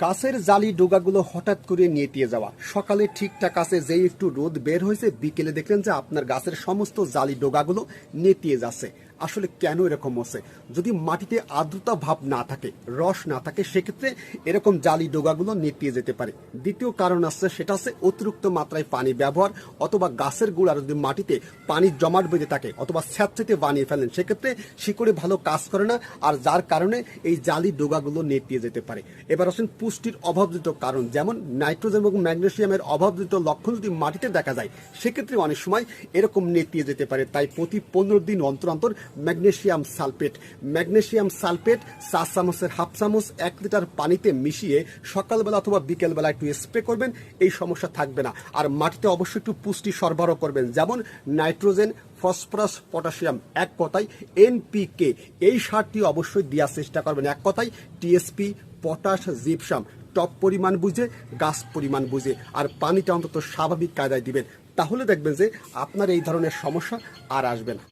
গাছের জালি ডোগাগুলো হঠাৎ করে নেটিয়ে যাওয়া। সকালে ঠিকঠাক আছে, যেই একটু রোদ বের হয়েছে, বিকেলে দেখলেন যে আপনার গাছের সমস্ত জালি ডোগাগুলো নেতিয়ে যাচ্ছে। আসলে কেন এরকম হচ্ছে? যদি মাটিতে আর্দ্রতা ভাব না থাকে, রস না থাকে, সেক্ষেত্রে এরকম জালি ডোগাগুলো নেতিয়ে যেতে পারে। দ্বিতীয় কারণ আছে, সেটা হচ্ছে অতিরিক্ত মাত্রায় পানি ব্যবহার অথবা গাছের গোড়ার যদি মাটিতে পানি জমাট বেঁধে থাকে অথবা স্যাঁতসেঁতে বানিয়ে ফেলেন, সেক্ষেত্রে শিকড়ে ভালো কাজ করে না আর যার কারণে এই জালি ডোগাগুলো নেতিয়ে যেতে পারে। এবার আসেন পুষ্টির অভাবজনিত কারণ, যেমন নাইট্রোজেন এবং ম্যাগনেসিয়ামের অভাবজনিত লক্ষণ যদি মাটিতে দেখা যায়, সেক্ষেত্রে অনেক সময় এরকম নেতিয়ে যেতে পারে। তাই প্রতি পনেরো দিন অন্তর অন্তর ম্যাগনেসিয়াম সালফেট। ম্যাগনেসিয়াম সালফেট চা চামচের হাফ চামচ এক লিটার পানিতে মিশিয়ে সকালবেলা অথবা বিকেলবেলা একটু স্প্রে করবেন, এই সমস্যা থাকবে না। আর মাটিতে অবশ্যই একটু পুষ্টি সরবরাহ করবেন, যেমন নাইট্রোজেন, ফসফরাস, পটাশিয়াম এক কথায় এনপিকে এই সারটি অবশ্যই দেওয়ার চেষ্টা করবেন। এক কথায় টিএসপি পটাশ, জিপসাম, টপ পরিমাণ বুঝে, গাছ পরিমাণ বুঝে, আর পানিটা অন্তত স্বাভাবিক কায়দায় দিবেন। তাহলে দেখবেন যে আপনার এই ধরনের সমস্যা আর আসবে না।